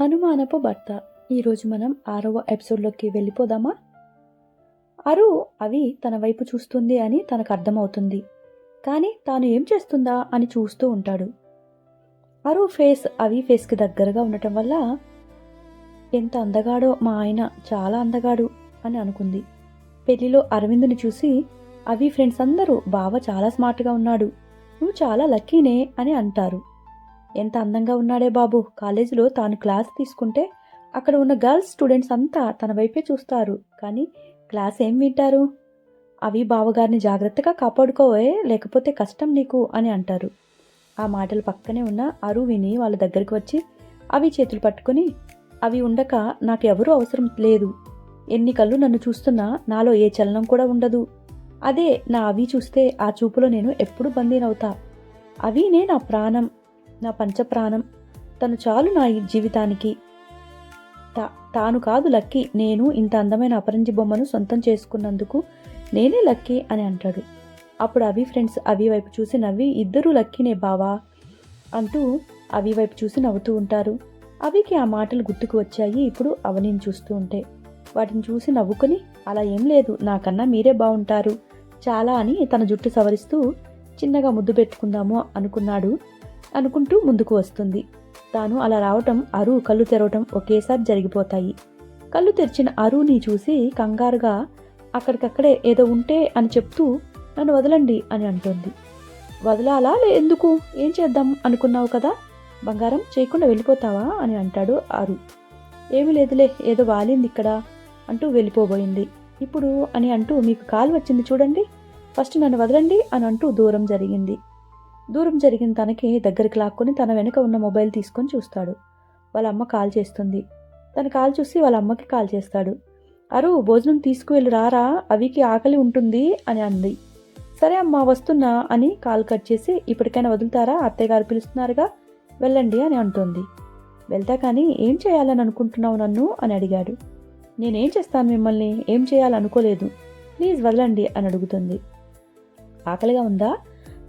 అనుమానపు భర్త. ఈరోజు మనం ఆరవ ఎపిసోడ్లోకి వెళ్ళిపోదామా? అరు అవి తన వైపు చూస్తుంది అని తనకు అర్థమవుతుంది. కానీ తాను ఏం చేస్తుందా అని చూస్తూ ఉంటాడు. అరు ఫేస్ అవి ఫేస్కి దగ్గరగా ఉండటం వల్ల ఎంత అందగాడో మా ఆయన చాలా అందగాడు అని అనుకుంది. పెళ్ళిలో అరవిందుని చూసి అవి ఫ్రెండ్స్ అందరూ బావ చాలా స్మార్ట్గా ఉన్నాడు. నువ్వు చాలా లక్కీనే అని అంటారు. ఎంత అందంగా ఉన్నాడే బాబు. కాలేజీలో తాను క్లాస్ తీసుకుంటే అక్కడ ఉన్న గర్ల్స్ స్టూడెంట్స్ అంతా తన వైపే చూస్తారు. కానీ క్లాస్ ఏం వింటారు? అవి బావగారిని జాగ్రత్తగా కాపాడుకోవే లేకపోతే కష్టం నీకు అని అంటారు. ఆ మాటలు పక్కనే ఉన్న అరు విని వాళ్ళ దగ్గరికి వచ్చి అవి చేతులు పట్టుకొని అవి ఉండక నాకు ఎవరూ అవసరం లేదు. ఎన్ని కళ్ళు నన్ను చూస్తున్నా నాలో ఏ చలనం కూడా ఉండదు. అదే నా అవి చూస్తే ఆ చూపులో నేను ఎప్పుడు బందీనవుతా. అవినే నా ప్రాణం. నా పంచప్రాణం. తను చాలు నా ఈ జీవితానికి. తా- తాను కాదు లక్కీ నేను ఇంత అందమైన అపరంజి బొమ్మను సొంతం చేసుకున్నందుకు నేనే లక్కీ అని అంటాడు. అప్పుడు అవి ఫ్రెండ్స్ అవి వైపు చూసి నవ్వి ఇద్దరూ లక్కీనే బావా? అంటూ అవి వైపు చూసి నవ్వుతూ ఉంటారు. అవికి ఆ మాటలు గుర్తుకు వచ్చాయి. ఇప్పుడు అవనిని చూస్తూ ఉంటే వాటిని చూసి నవ్వుకొని అలా ఏం లేదు నాకన్నా మీరే బాగుంటారు చాలా అని తన జుట్టు సవరిస్తూ చిన్నగా ముద్దు పెట్టుకుందాము అనుకున్నాడు అనుకుంటూ ముందుకు వస్తుంది. తాను అలా రావటం అరు కళ్ళు తెరవటం ఒకేసారి జరిగిపోతాయి. కళ్ళు తెరిచిన అరుని చూసి కంగారుగా అక్కడికక్కడే ఏదో ఉంటే అని చెప్తూ నన్ను వదలండి అని అంటుంది. వదలాలా లే ఎందుకు? ఏం చేద్దాం? అనుకున్నావు కదా? బంగారం చేయకుండా వెళ్ళిపోతావా? అని అంటాడు అరు. ఏమీ లేదులే ఏదో వాలింది ఇక్కడ అంటూ వెళ్ళిపోబోయింది. ఇప్పుడు అని అంటూ మీకు కాలు వచ్చింది చూడండి. ఫస్ట్ నన్ను వదలండి అని అంటూ దూరం జరిగింది. దూరం జరిగిన తనకి దగ్గరికి లాక్కొని తన వెనుక ఉన్న మొబైల్ తీసుకొని చూస్తాడు. వాళ్ళ అమ్మ కాల్ చేస్తుంది. తన కాల్ చూసి వాళ్ళ అమ్మకి కాల్ చేస్తాడు. అరు భోజనం తీసుకువెళ్ళి రారా అవికి ఆకలి ఉంటుంది అని అంది. సరే అమ్మా వస్తున్నా అని కాల్ కట్ చేసి ఇప్పటికైనా వదులుతారా? అత్తయ్య గారు పిలుస్తున్నారుగా వెళ్ళండి అని అంటుంది. వెళ్తా కానీ ఏం చేయాలని అనుకుంటున్నావు నన్ను? అని అడిగాడు. నేనేం చేస్తాను మిమ్మల్ని? ఏం చేయాలనుకోలేదు. ప్లీజ్ వదలండి అని అడుగుతుంది. ఆకలిగా ఉందా?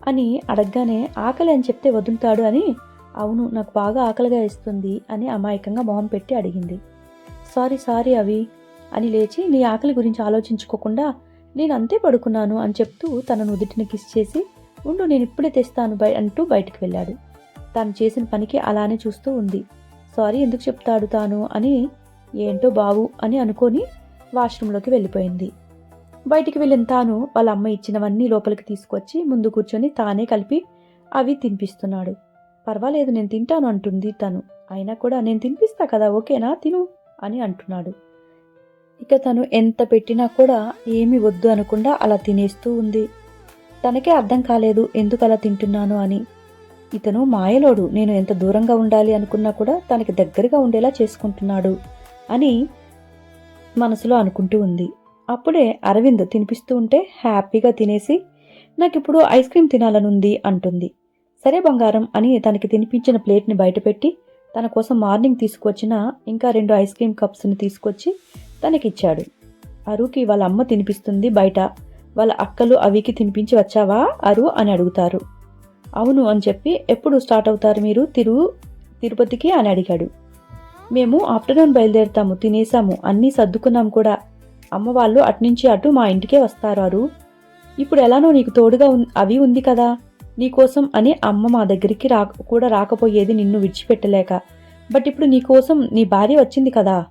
అని అడగగానే ఆకలి అని చెప్తే వదులుతాడు అని అవును నాకు బాగా ఆకలిగా ఇస్తుంది అని అమాయకంగా మొహం పెట్టి అడిగింది. సారీ సారీ అవి అని లేచి నీ ఆకలి గురించి ఆలోచించుకోకుండా నేను అంతే పడుకున్నాను అని చెప్తూ తన నుదుటిని కిస్ చేసి ఉండు నేను ఇప్పుడే తెస్తాను బయ అంటూ బయటికి వెళ్ళాడు. తాను చేసిన పనికి అలానే చూస్తూ ఉంది. సారీ ఎందుకు చెప్తాడు తాను అని ఏంటో బావు అని అనుకొని వాష్రూంలోకి వెళ్ళిపోయింది. బయటికి వెళ్ళిన తాను వాళ్ళ అమ్మ ఇచ్చినవన్నీ లోపలికి తీసుకొచ్చి ముందు కూర్చొని తానే కలిపి అవి తినిపిస్తున్నాడు. పర్వాలేదు నేను తింటాను అంటుంది తను. అయినా కూడా నేను తినిపిస్తా కదా ఓకేనా? తిను అని అంటున్నాడు. ఇక తను ఎంత పెట్టినా కూడా ఏమి వద్దు అనకుండా అలా తినేస్తూ ఉంది. తనకే అర్థం కాలేదు ఎందుకు అలా తింటున్నాను అని. ఇతను మాయలోడు నేను ఎంత దూరంగా ఉండాలి అనుకున్నా కూడా తనకి దగ్గరగా ఉండేలా చేసుకుంటున్నాడు అని మనసులో అనుకుంటూ ఉంది. అప్పుడే అరవింద్ తినిపిస్తూ ఉంటే హ్యాపీగా తినేసి నాకు ఇప్పుడు ఐస్ క్రీమ్ తినాలనుంది అంటుంది. సరే బంగారం అని తనకి తినిపించిన ప్లేట్ని బయటపెట్టి తన కోసం మార్నింగ్ తీసుకొచ్చిన ఇంకా రెండు ఐస్ క్రీమ్ కప్స్ని తీసుకొచ్చి తనకిచ్చాడు. అరుకి వాళ్ళ అమ్మ తినిపిస్తుంది బయట. వాళ్ళ అక్కలు అవికి తినిపించి వచ్చావా? అరు అని అడుగుతారు. అవును అని చెప్పి ఎప్పుడు స్టార్ట్ అవుతారు మీరు? తిరు తిరుపతికి అని అడిగాడు. మేము ఆఫ్టర్నూన్ బయలుదేరుతాము తినేసాము అన్నీ సర్దుకున్నాం కూడా. అమ్మ వాళ్ళు అట్నుంచి అటు మా ఇంటికే వస్తారు ఇప్పుడు ఎలానో నీకు తోడుగా అవి ఉంది కదా. నీకోసం అని అమ్మ మా దగ్గరికి రా కూడా రాకపోయేది నిన్ను విడిచిపెట్టలేక. బట్ ఇప్పుడు నీకోసం నీ భార్య వచ్చింది కదా.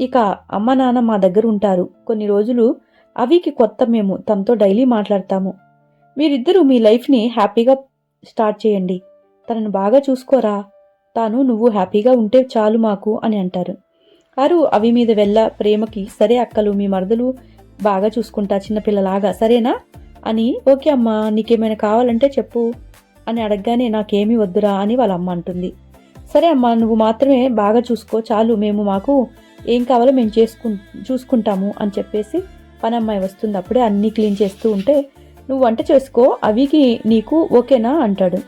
ఇక అమ్మ నాన్న మా దగ్గర ఉంటారు. కొన్ని రోజులు అవికి కొత్త మేము తనతో డైలీ మాట్లాడతాము. మీరిద్దరూ మీ లైఫ్ని హ్యాపీగా స్టార్ట్ చేయండి. తనను బాగా చూసుకోరా. తాను నువ్వు హ్యాపీగా ఉంటే చాలు మాకు అని అంటారు. అరు అవి మీద వెళ్ళ ప్రేమకి సరే అక్కలు మీ మరదలు బాగా చూసుకుంటా చిన్నపిల్లలాగా సరేనా? అని ఓకే అమ్మా నీకేమైనా కావాలంటే చెప్పు. అని అడగగానే నాకేమీ వద్దురా అని వాళ్ళ అమ్మ అంటుంది. సరే అమ్మా నువ్వు మాత్రమే బాగా చూసుకో చాలు మేము మాకు ఏం కావాలో మేము చేసుకు చూసుకుంటాము అని చెప్పేసి పని అమ్మాయి వస్తుంది. అప్పుడే అన్నీ క్లీన్ చేస్తూ ఉంటే నువ్వు వంట చేసుకో అవికి నీకు ఓకేనా అంటాడు.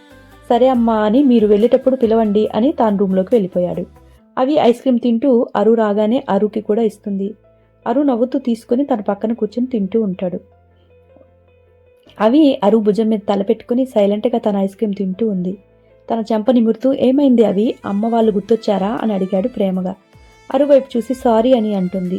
సరే అమ్మా అని మీరు వెళ్ళేటప్పుడు పిలవండి అని తాను రూమ్లోకి వెళ్ళిపోయాడు. అవి ఐస్ క్రీమ్ తింటూ అరు రాగానే అరుకి కూడా ఇస్తుంది. అరు నవ్వుతూ తీసుకుని తన పక్కన కూర్చొని తింటూ ఉంటాడు. అవి అరు భుజం మీద తలపెట్టుకుని సైలెంట్గా తన ఐస్ క్రీమ్ తింటూ ఉంది. తన చెంప నిమురుతూ ఏమైంది అవి? అమ్మ వాళ్ళు గుర్తొచ్చారా? అని అడిగాడు ప్రేమగా. అరు వైపు చూసి సారీ అని అంటుంది.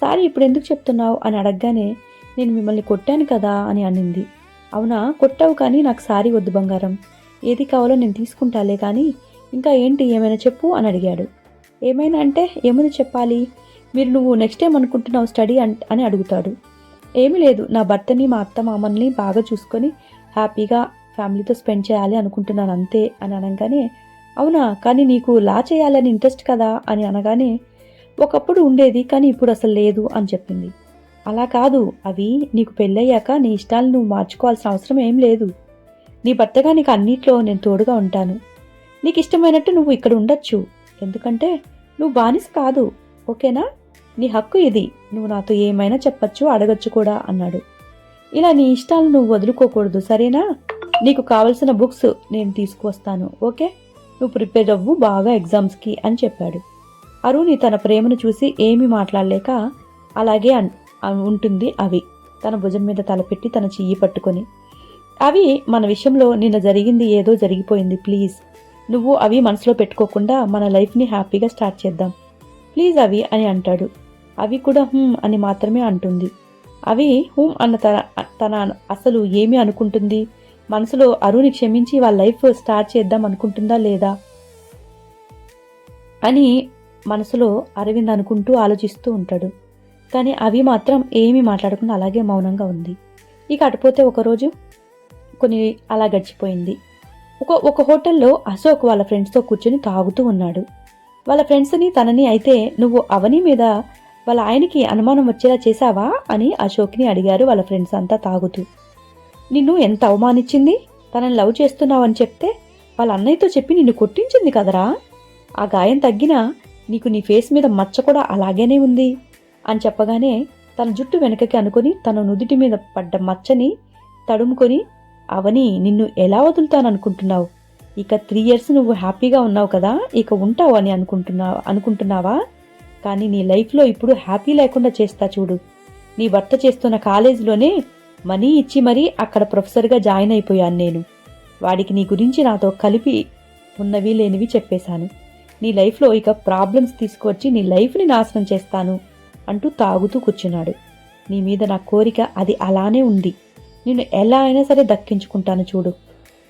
సారీ ఇప్పుడు ఎందుకు చెప్తున్నావు? అని అడగగానే నేను మిమ్మల్ని కొట్టాను కదా అని అనింది. అవునా? కొట్టావు కానీ నాకు సారీ వద్దు బంగారం. ఏది కావాలో నేను తీసుకుంటాలే కానీ ఇంకా ఏంటి? ఏమైనా చెప్పు అని అడిగాడు. ఏమైనా అంటే ఏమని చెప్పాలి? మీరు నువ్వు నెక్స్ట్ టైం అనుకుంటున్నావు స్టడీ అని అడుగుతాడు. ఏమీ లేదు నా భర్తని మా అత్త మామల్ని బాగా చూసుకొని హ్యాపీగా ఫ్యామిలీతో స్పెండ్ చేయాలి అనుకుంటున్నాను అంతే అని అనగానే అవునా? కానీ నీకు లా చేయాలని ఇంట్రెస్ట్ కదా? అని అనగానే ఒకప్పుడు ఉండేది కానీ ఇప్పుడు అసలు లేదు అని చెప్పింది. అలా కాదు అవి నీకు పెళ్ళయ్యాక నీ ఇష్టాలు నువ్వు మార్చుకోవాల్సిన అవసరం ఏం లేదు. నీ భర్తగా నీకు అన్నిట్లో నేను తోడుగా ఉంటాను. నీకు ఇష్టమైనట్టు నువ్వు ఇక్కడ ఉండొచ్చు. ఎందుకంటే నువ్వు బానిస కాదు ఓకేనా? నీ హక్కు ఇది. నువ్వు నాతో ఏమైనా చెప్పచ్చు అడగచ్చు కూడా అన్నాడు. ఇలా నీ ఇష్టాలు నువ్వు వదులుకోకూడదు సరేనా? నీకు కావలసిన బుక్స్ నేను తీసుకువస్తాను ఓకే? నువ్వు ప్రిపేర్ అవ్వు బాగా ఎగ్జామ్స్కి అని చెప్పాడు. అరుణి తన ప్రేమను చూసి ఏమీ మాట్లాడలేక అలాగే ఉంటుంది అవి. తన భుజం మీద తలపెట్టి తన చెయ్యి పట్టుకొని అవి మన విషయంలో నిన్న జరిగింది ఏదో జరిగిపోయింది ప్లీజ్. నువ్వు అవి మనసులో పెట్టుకోకుండా మన లైఫ్ని హ్యాపీగా స్టార్ట్ చేద్దాం. ప్లీజ్ అవి అని అంటాడు. అవి కూడా హూమ్ అని మాత్రమే అంటుంది. అవి హూమ్ అన్న తన తన అసలు ఏమి అనుకుంటుంది? మనసులో అరుని క్షమించి వాళ్ళ లైఫ్ స్టార్ట్ చేద్దాం అనుకుంటుందా లేదా? అని మనసులో అరవింద్ అనుకుంటూ ఆలోచిస్తూ ఉంటాడు. కానీ అవి మాత్రం ఏమీ మాట్లాడకుండా అలాగే మౌనంగా ఉంది. ఇక అటుపోతే ఒకరోజు కొన్ని అలా గడిచిపోయింది. ఒక ఒక హోటల్లో అశోక్ వాళ్ళ ఫ్రెండ్స్తో కూర్చొని తాగుతూ ఉన్నాడు. వాళ్ళ ఫ్రెండ్స్ని తనని అయితే నువ్వు అవని మీద వాళ్ళ ఆయనకి అనుమానం వచ్చేలా చేశావా అని అశోక్ని అడిగారు వాళ్ళ ఫ్రెండ్స్ అంతా తాగుతూ. నిన్ను ఎంత అవమానించింది? తనని లవ్ చేస్తున్నావని చెప్తే వాళ్ళ అన్నయ్యతో చెప్పి నిన్ను కొట్టించింది కదరా? ఆ గాయం తగ్గినా నీకు నీ ఫేస్ మీద మచ్చ కూడా అలాగేనే ఉంది అని చెప్పగానే తన జుట్టు వెనకకి అనుకుని తన నుదుటి మీద పడ్డ మచ్చని తడుముకొని అవని నిన్ను ఎలా వదులుతాననుకుంటున్నావు? ఇక త్రీ ఇయర్స్ నువ్వు హ్యాపీగా ఉన్నావు కదా ఇక ఉంటావు అని అనుకుంటున్నా అనుకుంటున్నావా? కానీ నీ లైఫ్లో ఇప్పుడు హ్యాపీ లేకుండా చేస్తా చూడు. నీ భర్త చేస్తున్న కాలేజీలోనే మనీ ఇచ్చి మరీ అక్కడ ప్రొఫెసర్గా జాయిన్ అయిపోయాను నేను. వాడికి నీ గురించి నాతో కలిపి ఉన్నవి లేనివి చెప్పేశాను. నీ లైఫ్లో ఇక ప్రాబ్లమ్స్ తీసుకువచ్చి నీ లైఫ్ని నాశనం చేస్తాను అంటూ తాగుతూ కూర్చున్నాడు. నీ మీద నా కోరిక అది అలానే ఉంది. నేను ఎలా అయినా సరే దక్కించుకుంటాను చూడు.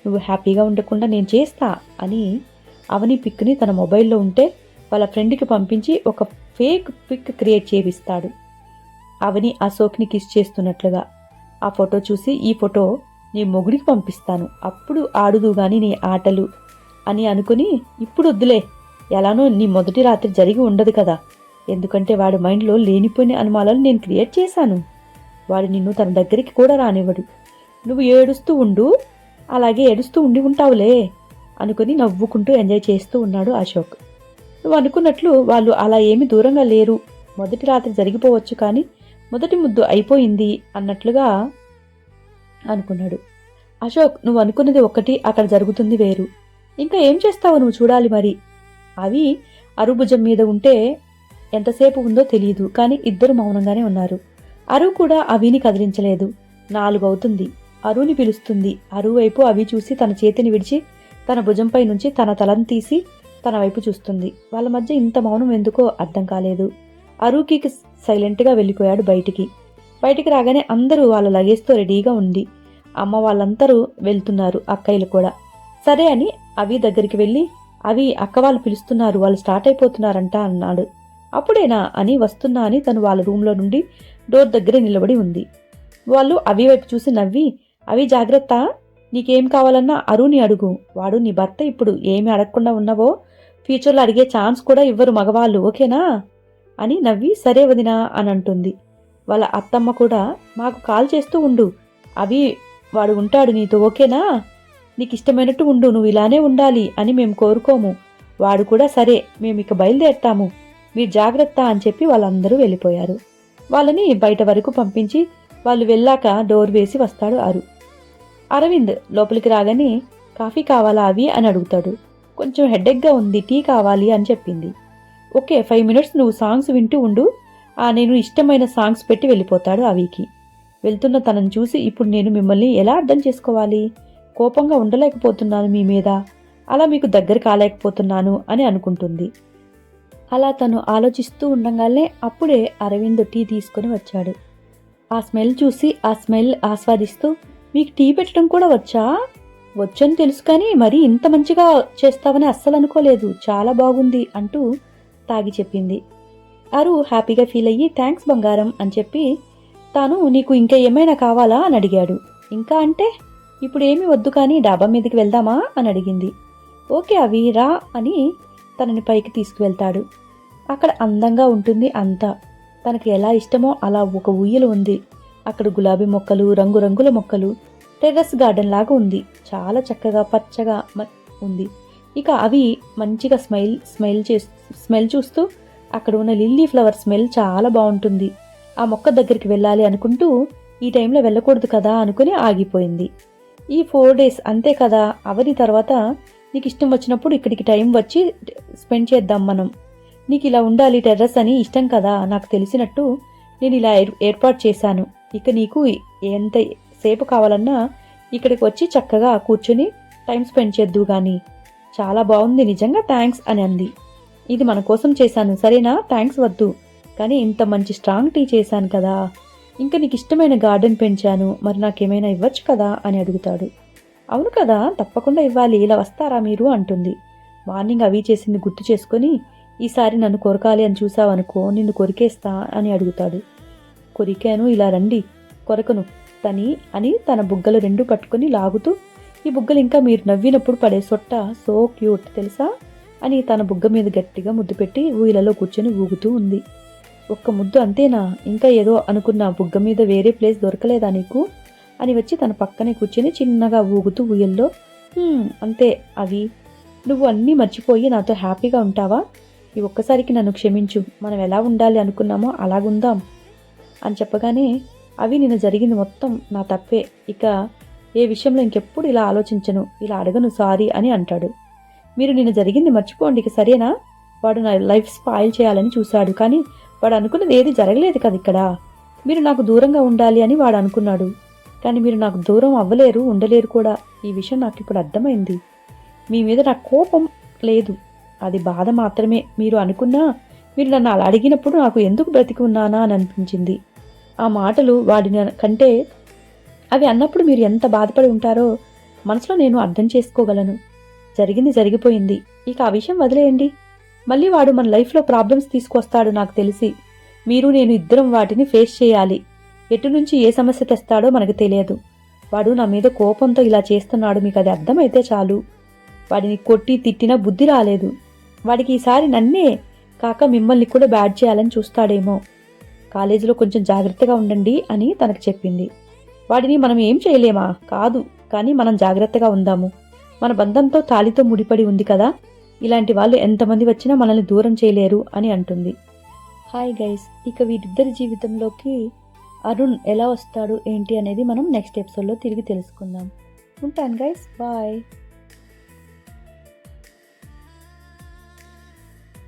నువ్వు హ్యాపీగా ఉండకుండా నేను చేస్తా అని అవని పిక్ని తన మొబైల్లో ఉంటే వాళ్ళ ఫ్రెండ్కి పంపించి ఒక ఫేక్ పిక్ క్రియేట్ చేపిస్తాడు అవని అశోక్ని కిస్ చేస్తున్నట్లుగా. ఆ ఫోటో చూసి ఈ ఫోటో నీ మొగుడికి పంపిస్తాను. అప్పుడు ఆడుదు గాని నీ ఆటలు అని అనుకుని ఇప్పుడు వద్దులే. ఎలానో నీ మొదటి రాత్రి జరిగి ఉండదు కదా. ఎందుకంటే వాడి మైండ్లో లేనిపోయిన అనుమానాలు నేను క్రియేట్ చేశాను. వాడు నిన్ను తన దగ్గరికి కూడా రానివ్వడు. నువ్వు ఏడుస్తూ ఉండు అలాగే ఏడుస్తూ ఉండి ఉంటావులే అనుకుని నవ్వుకుంటూ ఎంజాయ్ చేస్తూ ఉన్నాడు అశోక్. నువ్వు అనుకున్నట్లు వాళ్ళు అలా ఏమీ దూరంగా లేరు. మొదటి రాత్రి జరిగిపోవచ్చు కానీ మొదటి ముద్దు అయిపోయింది అన్నట్లుగా అనుకున్నాడు. అశోక్ నువ్వు అనుకున్నది ఒక్కటి అక్కడ జరుగుతుంది వేరు. ఇంకా ఏం చేస్తావు నువ్వు చూడాలి మరి. అవి అరుభుజం మీద ఉంటే ఎంతసేపు ఉందో తెలియదు కానీ ఇద్దరు మౌనంగానే ఉన్నారు. అరు కూడా అవిని కదిలించలేదు. నాలుగవుతుంది. అరుని పిలుస్తుంది. అరు వైపు అవి చూసి తన చేతిని విడిచి తన భుజంపై నుంచి తన తలను తీసి తన వైపు చూస్తుంది. వాళ్ళ మధ్య ఇంత మౌనం ఎందుకో అర్థం కాలేదు. అరుకి సైలెంట్గా వెళ్ళిపోయాడు బయటికి. బయటికి రాగానే అందరూ వాళ్ళ లగేజ్తో రెడీగా ఉంది అమ్మ వాళ్ళందరూ వెళ్తున్నారు అక్కయ్యలు కూడా. సరే అని అవి దగ్గరికి వెళ్ళి అవి అక్క వాళ్ళు పిలుస్తున్నారు వాళ్ళు స్టార్ట్ అయిపోతున్నారంట అన్నాడు. అప్పుడేనా అని వస్తున్నా అని తను వాళ్ళ రూమ్లో నుండి డోర్ దగ్గర నిలబడి ఉంది. వాళ్ళు అవి వైపు చూసి నవ్వి అవి జాగ్రత్త నీకేం కావాలన్నా అరుణ్ని అడుగు. వాడు నీ భర్త ఇప్పుడు ఏమి అడగకుండా ఉన్నావో ఫ్యూచర్లో అడిగే ఛాన్స్ కూడా ఇవ్వరు మగవాళ్ళు ఓకేనా? అని నవ్వి సరే వదినా అని అంటుంది. వాళ్ళ అత్తమ్మ కూడా మాకు కాల్ చేస్తూ ఉండు. అవి వాడు ఉంటాడు నీతో ఓకేనా? నీకు ఇష్టమైనట్టు ఉండు నువ్వు ఇలానే ఉండాలి అని మేము కోరుకోము. వాడు కూడా సరే మేము ఇక బయలుదేరతాము. మీరు జాగ్రత్త అని చెప్పి వాళ్ళందరూ వెళ్ళిపోయారు. వాళ్ళని బయట వరకు పంపించి వాళ్ళు వెళ్ళాక డోర్ వేసి వస్తాడు అరు. అరవింద్ లోపలికి రాగానే కాఫీ కావాలా అవి? అని అడుగుతాడు. కొంచెం హెడ్డెక్గా ఉంది టీ కావాలి అని చెప్పింది. ఓకే ఫైవ్ మినిట్స్ నువ్వు సాంగ్స్ వింటూ ఉండు. ఆ నేను ఇష్టమైన సాంగ్స్ పెట్టి వెళ్ళిపోతాడు అవికి. వెళ్తున్న తనను చూసి ఇప్పుడు నేను మిమ్మల్ని ఎలా అర్థం చేసుకోవాలి? కోపంగా ఉండలేకపోతున్నాను మీ మీద. అలా మీకు దగ్గర కాలేకపోతున్నాను అని అనుకుంటుంది. అలా తను ఆలోచిస్తూ ఉండగానే అప్పుడే అరవింద్ టీ తీసుకొని వచ్చాడు. ఆ స్మెల్ చూసి ఆ స్మెల్ ఆస్వాదిస్తూ మీకు టీ పెట్టడం కూడా వచ్చా? వచ్చని తెలుసు కానీ మరి ఇంత మంచిగా చేస్తావని అస్సలు అనుకోలేదు. చాలా బాగుంది అంటూ తాగి చెప్పింది. అరు హ్యాపీగా ఫీల్ అయ్యి థ్యాంక్స్ బంగారం అని చెప్పి తాను నీకు ఇంకా ఏమైనా కావాలా? అని అడిగాడు. ఇంకా అంటే? ఇప్పుడు ఏమీ వద్దు కానీ డాబా మీదకి వెళ్దామా? అని అడిగింది. ఓకే అవి రా అని తనని పైకి తీసుకువెళ్తాడు. అక్కడ అందంగా ఉంటుంది అంతా. తనకి ఎలా ఇష్టమో అలా ఒక ఉయ్యలు ఉంది. అక్కడ గులాబీ మొక్కలు రంగురంగుల మొక్కలు టెర్రస్ గార్డెన్ లాగా ఉంది. చాలా చక్కగా పచ్చగా మ- ఉంది. ఇక అవి మంచిగా స్మైల్ స్మైల్ చే స్మెల్ చూస్తూ అక్కడ ఉన్న లిల్లీ ఫ్లవర్ స్మెల్ చాలా బాగుంటుంది. ఆ మొక్క దగ్గరికి వెళ్ళాలి అనుకుంటూ ఈ టైంలో వెళ్ళకూడదు కదా అనుకుని ఆగిపోయింది. ఈ ఫోర్ డేస్ అంతే కదా అవని తర్వాత నీకు ఇష్టం వచ్చినప్పుడు ఇక్కడికి టైం వచ్చి స్పెండ్ చేద్దాం మనం. నీకు ఇలా ఉండాలి టెర్రస్ అని ఇష్టం కదా నాకు తెలిసినట్టు నేను ఇలా ఏర్- ఏర్పాటు చేశాను. ఇక నీకు ఎంత సేపు కావాలన్నా ఇక్కడికి వచ్చి చక్కగా కూర్చొని టైం స్పెండ్ చేద్దు కానీ చాలా బాగుంది నిజంగా థ్యాంక్స్ అని అంది. ఇది మన కోసం చేశాను సరేనా? థ్యాంక్స్ వద్దు. కానీ ఇంత మంచి స్ట్రాంగ్ టీ చేశాను కదా. ఇంకా నీకు ఇష్టమైన గార్డెన్ పెంచాను మరి నాకేమైనా ఇవ్వచ్చు కదా? అని అడుగుతాడు. అవును కదా తప్పకుండా ఇవ్వాలి ఇలా వస్తారా మీరు? అంటుంది. మార్నింగ్ అవి చేసింది గుర్తు చేసుకొని ఈసారి నన్ను కొరకాలి అని చూసావనుకో నిన్ను కొరికేస్తా అని అడుగుతాడు. కొరికాను ఇలా రండి కొరకను తని అని తన బుగ్గలు రెండు పట్టుకుని లాగుతూ ఈ బుగ్గలు ఇంకా మీరు నవ్వినప్పుడు పడే సొట్ట సో క్యూట్ తెలుసా? అని తన బుగ్గ మీద గట్టిగా ముద్దు పెట్టి ఊయలలో కూర్చొని ఊగుతూ ఉంది. ఒక్క ముద్దు అంతేనా? ఇంకా ఏదో అనుకున్న బుగ్గ మీద వేరే ప్లేస్ దొరకలేదా నీకు? అని వచ్చి తన పక్కనే కూర్చొని చిన్నగా ఊగుతూ ఊయల్లో అంతే అవి. నువ్వు అన్నీ మర్చిపోయి నాతో హ్యాపీగా ఉంటావా? ఈ ఒక్కసారికి నన్ను క్షమించు. మనం ఎలా ఉండాలి అనుకున్నామో అలాగుందాం అని చెప్పగానే అవి నిన్న జరిగింది మొత్తం నా తప్పే. ఇక ఏ విషయంలో ఇంకెప్పుడు ఇలా ఆలోచించను? ఇలా అడగను సారీ అని అంటాడు. మీరు నిన్న జరిగింది మర్చిపోండి. ఇక సరేనా? వాడు నా లైఫ్ స్పాయిల్ చేయాలని చూశాడు. కానీ వాడు అనుకున్నది ఏది జరగలేదు కదా ఇక్కడ. మీరు నాకు దూరంగా ఉండాలి అని వాడు అనుకున్నాడు. కానీ మీరు నాకు దూరం అవ్వలేరు ఉండలేరు కూడా. ఈ విషయం నాకు ఇప్పుడు అర్థమైంది. మీ మీద నాకు కోపం లేదు. అది బాధ మాత్రమే. మీరు అనుకున్నా మీరు నన్ను అలా అడిగినప్పుడు నాకు ఎందుకు బ్రతికి ఉన్నానా అని అనిపించింది. ఆ మాటలు వాడిని కంటే అవి అన్నప్పుడు మీరు ఎంత బాధపడి ఉంటారో మనసులో నేను అర్థం చేసుకోగలను. జరిగింది జరిగిపోయింది. ఇక ఆ విషయం వదిలేయండి. మళ్ళీ వాడు మన లైఫ్లో ప్రాబ్లమ్స్ తీసుకొస్తాడు నాకు తెలిసి. మీరు నేను ఇద్దరం వాటిని ఫేస్ చేయాలి. ఎటు నుంచి ఏ సమస్య తెస్తాడో మనకు తెలియదు. వాడు నా మీద కోపంతో ఇలా చేస్తున్నాడు మీకు అది అర్థమైతే చాలు. వాడిని కొట్టి తిట్టినా బుద్ధి రాలేదు. వాడికి ఈసారి నన్నే కాక మిమ్మల్ని కూడా బ్యాడ్ చేయాలని చూస్తాడేమో. కాలేజీలో కొంచెం జాగ్రత్తగా ఉండండి అని తనకు చెప్పింది. వాడిని మనం ఏం చేయలేమా? కాదు కానీ మనం జాగ్రత్తగా ఉందాము. మన బంధంతో తాలితో ముడిపడి ఉంది కదా? ఇలాంటి వాళ్ళు ఎంతమంది వచ్చినా మనల్ని దూరం చేయలేరు అని అంటుంది. హాయ్ గైస్ ఇక వీరిద్దరి జీవితంలోకి అరుణ్ ఎలా వస్తాడు ఏంటి అనేది మనం నెక్స్ట్ ఎపిసోడ్లో తిరిగి తెలుసుకుందాం. ఉంటాను గైస్ బాయ్.